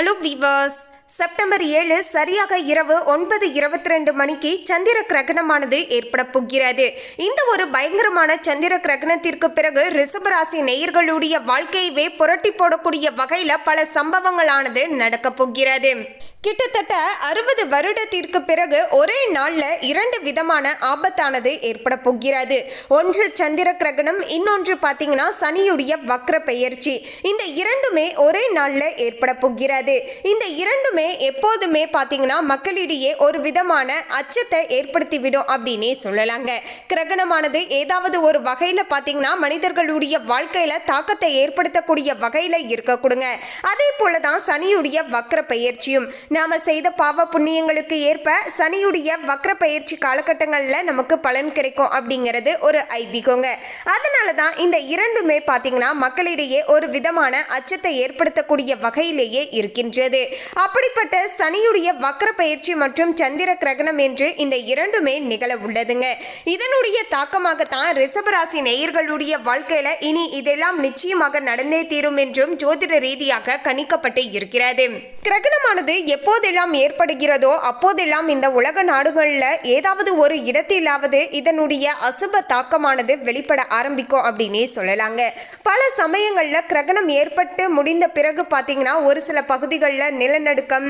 Hello விவாஸ் September ஏழு சரியாக இரவு ஒன்பது இருபத்தி ரெண்டு மணிக்கு சந்திர கிரகணமானது ஏற்பட போகிறது. இந்த ஒரு பயங்கரமான சந்திர கிரகணத்திற்கு பிறகு ரிஷபராசி நேயர்களுடைய வாழ்க்கையவே புரட்டி போடக்கூடிய வகையில் பல சம்பவங்களானது நடக்கப் போகிறது. கிட்டத்தட்ட அறுபது வருடத்திற்கு பிறகு ஒரே நாளில் இரண்டு விதமான ஆபத்தானது ஏற்பட போகிறது. ஒன்று சந்திர கிரகணம் இன்னொன்று பார்த்தீங்கன்னா சனியுடைய வக்ர பெயர்ச்சி இந்த இரண்டுமே ஒரே நாளில் ஏற்பட போகிறது. இந்த இரண்டுமே எப்போதுமே பார்த்தீங்கன்னா மக்களிடையே ஒரு விதமான அச்சத்தை ஏற்படுத்திவிடும் அப்படின்னே சொல்லலாங்க. கிரகணமானது ஏதாவது ஒரு வகையில் பார்த்தீங்கன்னா மனிதர்களுடைய வாழ்க்கையில் தாக்கத்தை ஏற்படுத்தக்கூடிய வகையில் இருக்க கொடுங்க. அதே போல தான் சனியுடைய வக்ர பெயர்ச்சியும் நாம் செய்த பாவ புண்ணியங்களுக்கு ஏற்ப சனியுடைய வக்ர பயிற்சி காலகட்டங்களில் நமக்கு பலன் கிடைக்கும் அப்படிங்கிறது ஒரு ஐதீகங்க. அதனால தான் இந்த இரண்டுமே பார்த்தீங்கன்னா மக்களிடையே ஒரு விதமான அச்சத்தை ஏற்படுத்தக்கூடிய வகையிலேயே இருக்கின்றது. அப்படிப்பட்ட சனியுடைய வக்ர பயிற்சி மற்றும் சந்திர கிரகணம் என்று இந்த இரண்டுமே நிகழ உள்ளதுங்க. இதனுடைய தாக்கமாகத்தான் ரிஷபராசி நேயர்களுடைய வாழ்க்கையில இனி இதெல்லாம் நிச்சயமாக நடந்தே தீரும் என்றும் ஜோதிட ரீதியாக கணிக்கப்பட்டு இருக்கிறது. கிரகணமானது எப்போதெல்லாம் ஏற்படுகிறதோ அப்போதெல்லாம் இந்த உலக நாடுகளில் ஏதாவது ஒரு இடத்திலாவது இதனுடைய அசுப தாக்கமானது வெளிப்பட ஆரம்பிக்கும் அப்படின்னே சொல்லலாங்க. பல சமயங்களில் கிரகணம் ஏற்பட்டு முடிந்த பிறகு பார்த்தீங்கன்னா ஒரு சில பகுதிகளில் நிலநடுக்கம்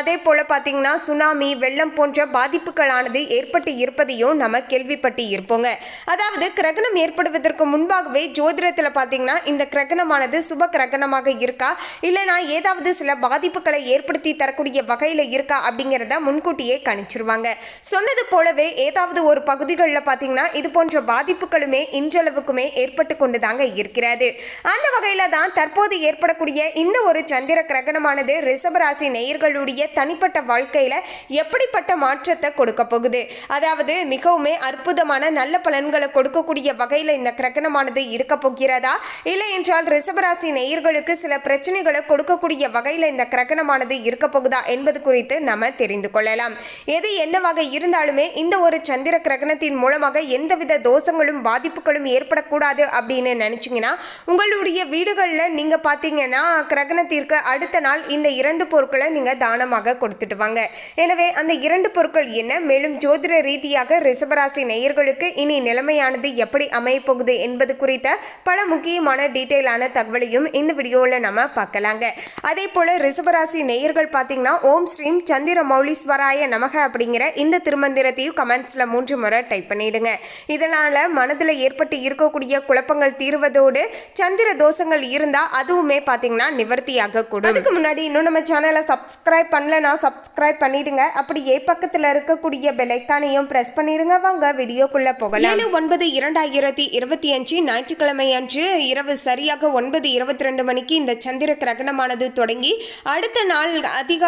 அதே போல் பார்த்தீங்கன்னா சுனாமி வெள்ளம் போன்ற பாதிப்புகளானது ஏற்பட்டு இருப்பதையும் நம்ம கேள்விப்பட்டு இருப்போங்க. அதாவது கிரகணம் ஏற்படுவதற்கு முன்பாகவே ஜோதிடத்தில் பார்த்தீங்கன்னா இந்த கிரகணமானது சுப கிரகணமாக இருக்கா? இல்லைனா ஏதாவது சில பாதிப்புகளை ஏற்படுத்தி வரக்கூடிய வகையில் இருக்கா அப்படிங்கிறத முன்கூட்டியே கணிச்சிருவாங்க. சொன்னது போலவே ஏதாவது ஒரு பகுதிகளில் பார்த்தீங்கன்னா இது போன்ற பாதிப்புகளுமே இன்றளவுக்குமே ஏற்பட்டு கொண்டு தாங்க இருக்கிறது. அந்த வகையில் தான் தற்போது ஏற்படக்கூடிய இந்த ஒரு சந்திர கிரகணமானது ரிஷபராசி நேயர்களுடைய தனிப்பட்ட வாழ்க்கையில் எப்படிப்பட்ட மாற்றத்தை கொடுக்க போகுது? அதாவது மிகவுமே அற்புதமான நல்ல பலன்களை கொடுக்கக்கூடிய வகையில் இந்த கிரகணமானது இருக்க போகிறதா? இல்லை என்றால் ரிஷபராசி நேயர்களுக்கு சில பிரச்சனைகளை கொடுக்கக்கூடிய வகையில் இந்த கிரகணமானது இருக்க போகுது. என்பது குறித்து நம்ம தெரிந்து கொள்ளலாம். எது என்னவாக இருந்தாலுமே இந்த ஒரு சந்திர கிரகணத்தின் மூலமாக எந்தவித தோஷங்களும் பாதிப்புகளும் ஏற்படக்கூடாது அப்படின்னு நினச்சிங்கன்னா உங்களுடைய வீடுகளில் நீங்கள் பார்த்தீங்கன்னா கிரகணத்திற்கு அடுத்த நாள் இந்த இரண்டு பொருட்களை நீங்கள் தானமாக கொடுத்துட்டு வாங்க. எனவே அந்த இரண்டு பொருட்கள் என்ன? மேலும் ஜோதிட ரீதியாக ரிஷபராசி நேயர்களுக்கு இனி நிலைமையானது எப்படி அமையப்போகுது என்பது குறித்த பல முக்கியமான டீட்டெயிலான தகவலையும் இந்த வீடியோவில் நம்ம பார்க்கலாங்க. அதே போல் ரிஷபராசி நேயர்கள் பார்த்தீங்கன்னா ஓம் ஸ்ரீம் சந்திர மௌலீஸ்வராய நமக அப்படிங்கிற இந்த திருமந்திரத்தையும் கமெண்ட்ஸில் மூன்று முறை டைப் பண்ணிடுங்க. இதனால் மனதில் ஏற்பட்டு இருக்கக்கூடிய குழப்பங்கள் தீர்வதோடு சந்திர தோஷங்கள் இருந்தால் அதுவுமே பார்த்தீங்கன்னா நிவர்த்தியாக கூடும் அதுக்கு முன்னாடி இன்னும் நம்ம சேனலை சப்ஸ்கிரைப் பண்ணலனா சப்ஸ்கிரைப் பண்ணிடுங்க. அப்படியே பக்கத்தில் இருக்கக்கூடிய பெலைக்கானையும் ப்ரெஸ் பண்ணிடுங்க. வாங்க வீடியோக்குள்ளே போகலாம். ஏழு ஒன்பது இரண்டாயிரத்தி இருபத்தி அஞ்சு ஞாயிற்றுக்கிழமை அன்று இரவு சரியாக ஒன்பது இருபத்தி ரெண்டு மணிக்கு இந்த சந்திர கிரகணமானது தொடங்கி அடுத்த நாள்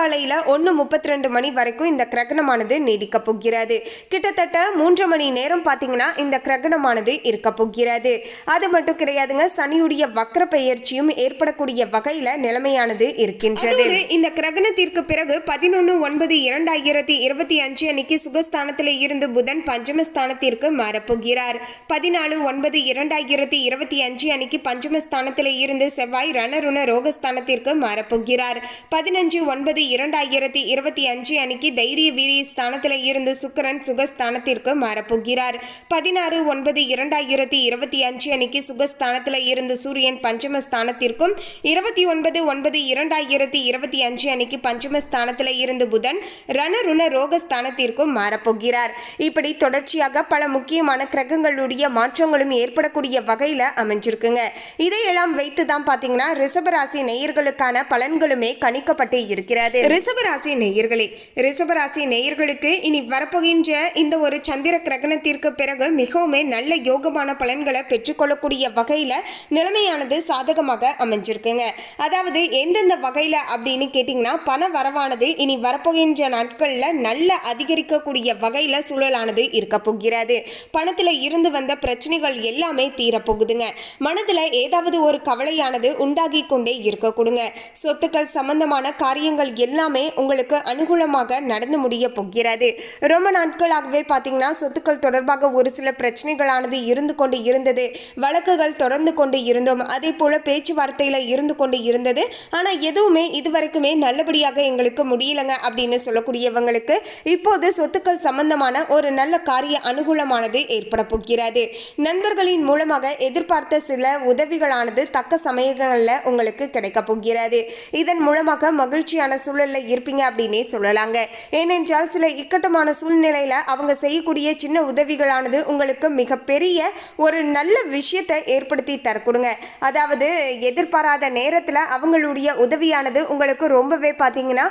அதிகாலையில் ஒன்று முப்பத்தி ரெண்டு மணி வரைக்கும் இந்த கிரகணமானது நீடிக்க போகிறது. கிட்டத்தட்ட மூன்று மணி நேரம் பார்த்தீங்கன்னா இந்த கிரகணமானது இருக்க போகிறது. அது மட்டும் கிடையாதுங்க சனியுடைய வக்கர பெயர்ச்சியும் ஏற்படக்கூடிய வகையில் நிலைமையானது இருக்கின்றது. இந்த கிரகணத்திற்கு பிறகு பதினொன்று ஒன்பது இரண்டாயிரத்தி இருபத்தி அஞ்சு அன்னைக்கு சுகஸ்தானத்தில் இருந்து புதன் பஞ்சமஸ்தானத்திற்கு மாறப்போகிறார். பதினாலு ஒன்பது இரண்டாயிரத்தி இருபத்தி அஞ்சு அன்னைக்கு பஞ்சமஸ்தானத்தில் இருந்து செவ்வாய் ரணருண ரோகஸ்தானத்திற்கு மாறப்போகிறார். பதினஞ்சு ஒன்பது இரண்டாயிரத்தி இருபத்தி அஞ்சு அன்னைக்கு தைரிய வீரிய ஸ்தானத்தில் இருந்து சுக்கரன் சுகஸ்தானத்திற்கு மாறப்போகிறார். பதினாறு ஒன்பது இரண்டாயிரத்தி இருபத்தி அஞ்சு அன்னைக்கு சுகஸ்தானத்தில் இருந்து சூரியன் பஞ்சமஸ்தானத்திற்கும் இருபத்தி ஒன்பது ஒன்பது இரண்டாயிரத்தி இருபத்தி அஞ்சு அன்னைக்கு பஞ்சமஸ்தானத்தில் இருந்து புதன் ரணருண ரோகஸ்தானத்திற்கும் மாறப்போகிறார். இப்படி தொடர்ச்சியாக பல முக்கியமான கிரகங்களுடைய மாற்றங்களும் ஏற்படக்கூடிய வகையில் அமைஞ்சிருக்குங்க. இதையெல்லாம் வைத்து தான் பார்த்தீங்கன்னா ரிசபராசி நேயர்களுக்கான பலன்களுமே கணிக்கப்பட்டு இருக்கிறது. ரிசவராசி நேயர்களே ரிசவராசி நேயர்களுக்கு இனி வரப்போகின்ற இந்த ஒரு சந்திர கிரகணத்திற்கு பிறகு மிகவுமே நல்ல யோகமான பலன்களை பெற்றுக்கொள்ளக்கூடிய வகையில் நிலைமையானது சாதகமாக அமைஞ்சிருக்குங்க. அதாவது எந்தெந்த வகையில் அப்படின்னு கேட்டிங்கன்னா பண வரவானது இனி வரப்போகின்ற நாட்களில் நல்ல அதிகரிக்கக்கூடிய வகையில் சூழலானது இருக்க போகிறது. பணத்தில் இருந்து வந்த பிரச்சனைகள் எல்லாமே தீரப்போகுதுங்க மனதில் ஏதாவது ஒரு கவலையானது உண்டாகி கொண்டே இருக்க கொடுங்க. சொத்துக்கள் சம்பந்தமான காரியங்கள் எல்லாமே உங்களுக்கு அனுகூலமாக நடந்து முடிய போகிறது. ரொம்ப நாட்களாகவே பார்த்தீங்கன்னா சொத்துக்கள் தொடர்பாக ஒரு சில பிரச்சனைகளானது இருந்து கொண்டு இருந்தது. வழக்குகள் தொடர்ந்து கொண்டு இருந்தோம். அதே போல பேச்சுவார்த்தையில் இருந்து கொண்டு இருந்தது. ஆனால் எதுவுமே இதுவரைக்குமே நல்லபடியாக எங்களுக்கு முடியலங்க அப்படின்னு சொல்லக்கூடியவங்களுக்கு இப்போது சொத்துக்கள் சம்பந்தமான ஒரு நல்ல காரிய அனுகூலமானது ஏற்பட போகிறது. நண்பர்களின் மூலமாக எதிர்பார்த்த சில உதவிகளானது தக்க சமயங்களில் உங்களுக்கு கிடைக்க போகிறது. இதன் மூலமாக மகிழ்ச்சியான சூழலில் இருப்பீங்க அப்படின்னே சொல்லலாங்க. ஏனென்றால் சில இக்கட்டமான சூழ்நிலையில் அவங்க செய்யக்கூடிய சின்ன உதவிகளானது உங்களுக்கு மிகப்பெரிய ஒரு நல்ல விஷயத்தை ஏற்படுத்தி தரக்கூடுங்க. அதாவது எதிர்பாராத நேரத்தில் அவங்களுடைய உதவியானது உங்களுக்கு ரொம்பவே பார்த்தீங்கன்னா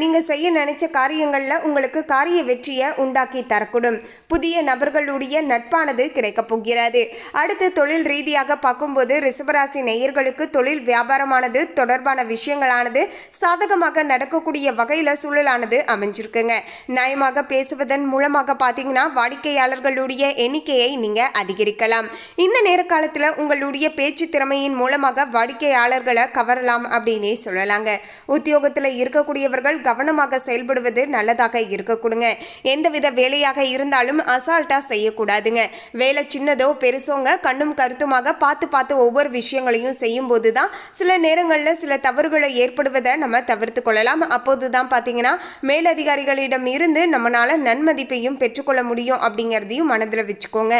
நீங்கள் செய்ய நினைச்ச காரியங்களில் உங்களுக்கு காரிய வெற்றியை உண்டாக்கி தரக்கூடும். புதிய நபர்களுடைய நட்பானது கிடைக்கப் போகிறது. அடுத்து தொழில் ரீதியாக பார்க்கும்போது ரிசபராசி நேயர்களுக்கு தொழில் வியாபாரமானது தொடர்பான விஷயங்களானது சாதகமாக நடக்கக்கூடிய வகையில் சூழலானது அமைஞ்சிருக்குங்க. நியாயமாக பேசுவதன் மூலமாக பார்த்தீங்கன்னா வாடிக்கையாளர்களுடைய எண்ணிக்கையை நீங்கள் அதிகரிக்கலாம். இந்த நேர காலத்தில் உங்களுடைய பேச்சு திறமையின் மூலமாக வாடிக்கையாளர்களை கவரலாம் அப்படின்னே சொல்லலாங்க. உத்தியோகத்தில் இருக்கக்கூடியவர்கள் கவனமாக செயல்படுவது நல்லதாக இருக்கக்கூடுங்க. எந்தவித வேலையாக இருந்தாலும் அசால்ட்டாக செய்யக்கூடாதுங்க. வேலை சின்னதோ பெருசோங்க கண்ணும் கருத்துமாக பார்த்து பார்த்து ஒவ்வொரு விஷயங்களையும் செய்யும்போது தான் சில நேரங்களில் சில தவறுகளை ஏற்படுவதை நம்ம தவிர்த்து கொள்ளலாம். அப்போது தான் பார்த்தீங்கன்னா மேலதிகாரிகளிடம் இருந்து நம்மளால் நன்மதிப்பையும் பெற்றுக்கொள்ள முடியும் அப்படிங்கிறதையும் மனதில் வச்சுக்கோங்க.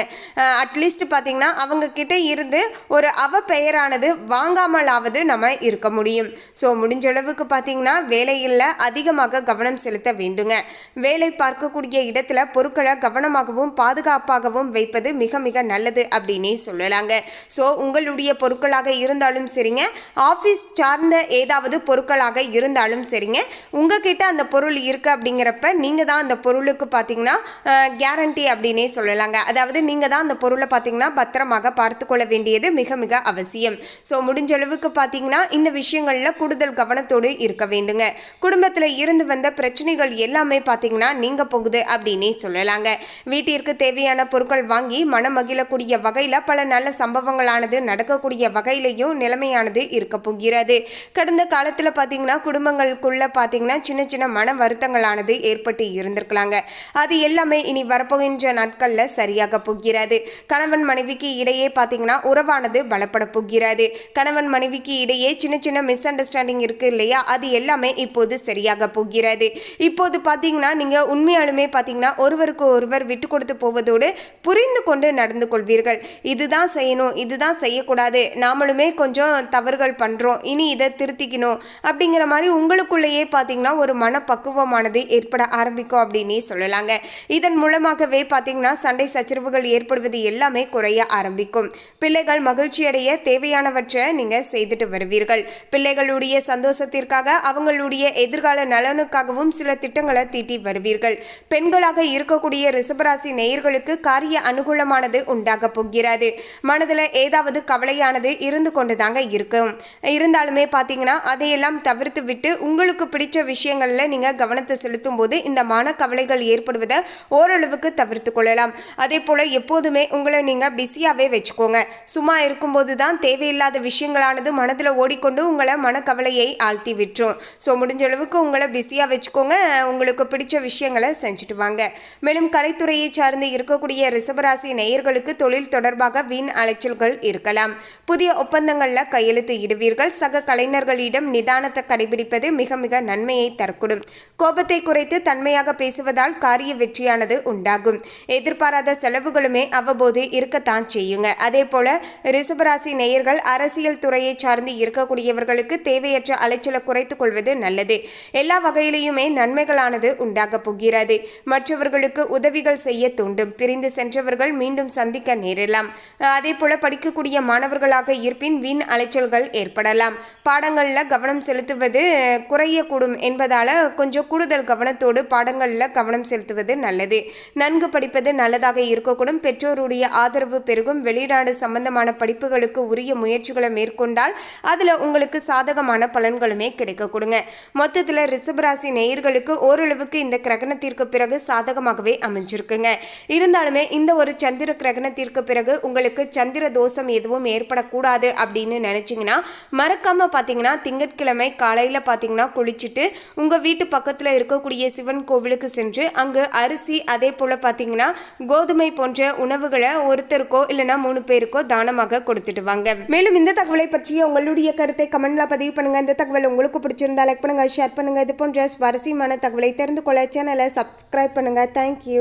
அட்லீஸ்ட் பார்த்தீங்கன்னா அவங்க கிட்ட இருந்து ஒரு அவ பெயரானது வாங்காமலாவது நம்ம இருக்க முடியும். ஸோ முடிஞ்ச அளவுக்கு பார்த்தீங்கன்னா வேலையில் அதிகமாக கவனம் செலுத்த வேண்டுங்க. வேலை பார்க்கக்கூடிய இடத்துல பொருட்களை கவனமாகவும் பாதுகாப்பாகவும் வைப்பது மிக மிக நல்லது அப்படின்னே சொல்லலாங்க. ஸோ உங்களுடைய பொருட்களாக இருந்தாலும் சரிங்க. ஆஃபீஸ் சார்ந்த ஏதாவது பொருட்களாக இருந்தாலும் சரி சரிங்க உங்ககிட்ட அந்த பொருள் இருக்குது அப்படிங்கிறப்ப நீங்கள் தான் அந்த பொருளுக்கு பார்த்தீங்கன்னா கேரண்டி அப்படின்னே சொல்லலாங்க. அதாவது நீங்கள் தான் அந்த பொருளை பார்த்தீங்கன்னா பத்திரமாக பார்த்து கொள்ள வேண்டியது மிக மிக அவசியம். ஸோ முடிஞ்ச அளவுக்கு பார்த்தீங்கன்னா இந்த விஷயங்களில் கூடுதல் கவனத்தோடு இருக்க வேண்டுங்க. குடும்பத்தில் இருந்து வந்த பிரச்சனைகள் எல்லாமே பார்த்தீங்கன்னா நீங்க போகுது அப்படின்னே சொல்லலாங்க. வீட்டிற்கு தேவையான பொருட்கள் வாங்கி மனம் மகிழக்கூடிய வகையில் பல நல்ல சம்பவங்களானது நடக்கக்கூடிய வகையிலையும் நிலைமையானது இருக்க போகிறது. கடந்த காலத்தில் பார்த்தீங்கன்னா உள்ள பார்த்தீங்கன்னா சின்ன சின்ன மன வருத்தங்களானது ஏற்பட்டு இருந்திருக்கலாங்க. அது எல்லாமே இனி வரப்போகின்ற நாட்களில் சரியாக போகிறது. கணவன் மனைவிக்கு இடையே பார்த்தீங்கன்னா உறவானது பலப்பட போகிறது. கணவன் மனைவிக்கு இடையே சின்ன சின்ன மிஸ் அண்டர்ஸ்டாண்டிங் இருக்கு இல்லையா? அது எல்லாமே இப்போது சரியாக போகிறது. இப்போது பார்த்தீங்கன்னா நீங்கள் உண்மையாலுமே பார்த்தீங்கன்னா ஒருவருக்கு ஒருவர் விட்டு கொடுத்து போவதோடு புரிந்து கொண்டு நடந்து கொள்வீர்கள். இதுதான் செய்யணும் இதுதான் செய்யக்கூடாது. நாமளுமே கொஞ்சம் தவறுகள் பண்ணுறோம் இனி இதை திருத்திக்கணும் அப்படிங்கிற மாதிரி உங்களுக்குள்ளேயே பார்த்தீங்கன்னா ஒரு மனப்பக்குவமானது ஏற்பட ஆரம்பிக்கும் அப்படின்னே சொல்லலாங்க. இதன் மூலமாகவே பார்த்தீங்கன்னா சண்டை சச்சரவுகள் ஏற்படுவது எல்லாமே குறைய ஆரம்பிக்கும். பிள்ளைகள் மகிழ்ச்சி அடைய தேவையானவற்றை நீங்கள் செய்துட்டு வருவீர்கள். பிள்ளைகளுடைய சந்தோஷத்திற்காக அவங்களுடைய எதிர்கால நலனுக்காகவும் சில திட்டங்களை தீட்டி வருவீர்கள். பெண்களாக இருக்கக்கூடிய ரிஷபராசி நேயர்களுக்கு காரிய அனுகூலமானது உண்டாக போகிறது. மனதில் ஏதாவது கவலையானது இருந்து கொண்டு தாங்க இருக்கும். இருந்தாலுமே பார்த்தீங்கன்னா அதையெல்லாம் தவிர்த்து விட்டு உங்கள் உங்களுக்கு பிடிச்ச விஷயங்களில் நீங்கள் கவனத்தை செலுத்தும் போது இந்த மனக்கவலைகள் ஏற்படுவதை ஓரளவுக்கு தவிர்த்து கொள்ளலாம். அதே போல் எப்போதுமே உங்களை நீங்கள் பிஸியாகவே வச்சுக்கோங்க. சும்மா இருக்கும்போது தான் தேவையில்லாத விஷயங்களானது மனதில் ஓடிக்கொண்டு உங்களை மனக்கவலையை ஆழ்த்தி விட்டுரும். ஸோ முடிஞ்ச அளவுக்கு உங்களை பிஸியாக வச்சுக்கோங்க. உங்களுக்கு பிடிச்ச விஷயங்களை செஞ்சுட்டு வாங்க. மேலும் கலைத்துறையை சார்ந்து இருக்கக்கூடிய ரிசபராசி நேயர்களுக்கு தொழில் தொடர்பாக வீண் அலைச்சல்கள் இருக்கலாம். புதிய ஒப்பந்தங்களில் கையெழுத்து இடுவீர்கள். சக கலைஞர்களிடம் நிதானத்தை கடைபிடிப்பது மிக மிக மிக நன்மையை தரக்கூடும். கோபத்தை குறைத்து தன்மையாக பேசுவதால் காரிய வெற்றியானது உண்டாகும். எதிர்பாராத செலவுகளுமே அவ்வப்போது இருக்கத்தான் செய்யுங்க. அதே போல ரிசபராசி நேயர்கள் அரசியல் துறையை சார்ந்து இருக்கக்கூடியவர்களுக்கு தேவையற்ற அலைச்சலை குறைத்துக் கொள்வது நல்லது. எல்லா வகையிலையுமே நன்மைகளானது உண்டாக போகிறது. மற்றவர்களுக்கு உதவிகள் செய்ய தூண்டும். பிரிந்து சென்றவர்கள் மீண்டும் சந்திக்க நேரலாம் அதே போல படிக்கக்கூடிய மாணவர்களாக இருப்பின் வீண் அலைச்சல்கள் ஏற்படலாம். பாடங்களில் கவனம் செலுத்துவது குறை குறையக்கூடும் என்பதால் கொஞ்சம் கூடுதல் கவனத்தோடு பாடங்களில் கவனம் செலுத்துவது நல்லது. நன்கு படிப்பது நல்லதாக இருக்கக்கூடும். பெற்றோருடைய ஆதரவு பெருகும். வெளிநாடு சம்பந்தமான படிப்புகளுக்கு உரிய முயற்சிகளை மேற்கொண்டால் அதில் உங்களுக்கு சாதகமான பலன்களுமே கிடைக்கக்கூடுங்க மொத்தத்தில் ரிஷபராசி நேயர்களுக்கு ஓரளவுக்கு இந்த கிரகணத்திற்கு பிறகு சாதகமாகவே அமைஞ்சிருக்குங்க. இருந்தாலுமே இந்த ஒரு சந்திர கிரகணத்திற்கு பிறகு உங்களுக்கு சந்திர தோஷம் எதுவும் ஏற்படக்கூடாது அப்படின்னு நினச்சிங்கன்னா மறக்காமல் பார்த்தீங்கன்னா திங்கட்கிழமை காலையில் பார்த்தீங்கன்னா குளிச்சுட்டு உங்கள் வீட்டு பக்கத்தில் இருக்கக்கூடிய சிவன் கோவிலுக்கு சென்று அங்கு அரிசி அதே போல் பார்த்தீங்கன்னா கோதுமை போன்ற உணவுகளை ஒருத்தருக்கோ இல்லைன்னா மூணு பேருக்கோ தானமாக கொடுத்துட்டு வாங்க. மேலும் இந்த தகவலை பற்றிய உங்களுடைய கருத்தை கமெண்ட்ல பதிவு பண்ணுங்க. இந்த தகவல் உங்களுக்கு பிடிச்சிருந்தா லைக் பண்ணுங்க ஷேர் பண்ணுங்க. இது போன்ற சுவாரஸ்யமான தகவலை தெரிந்து கொள்ள சேனலை சப்ஸ்கிரைப் பண்ணுங்க. தேங்க்யூ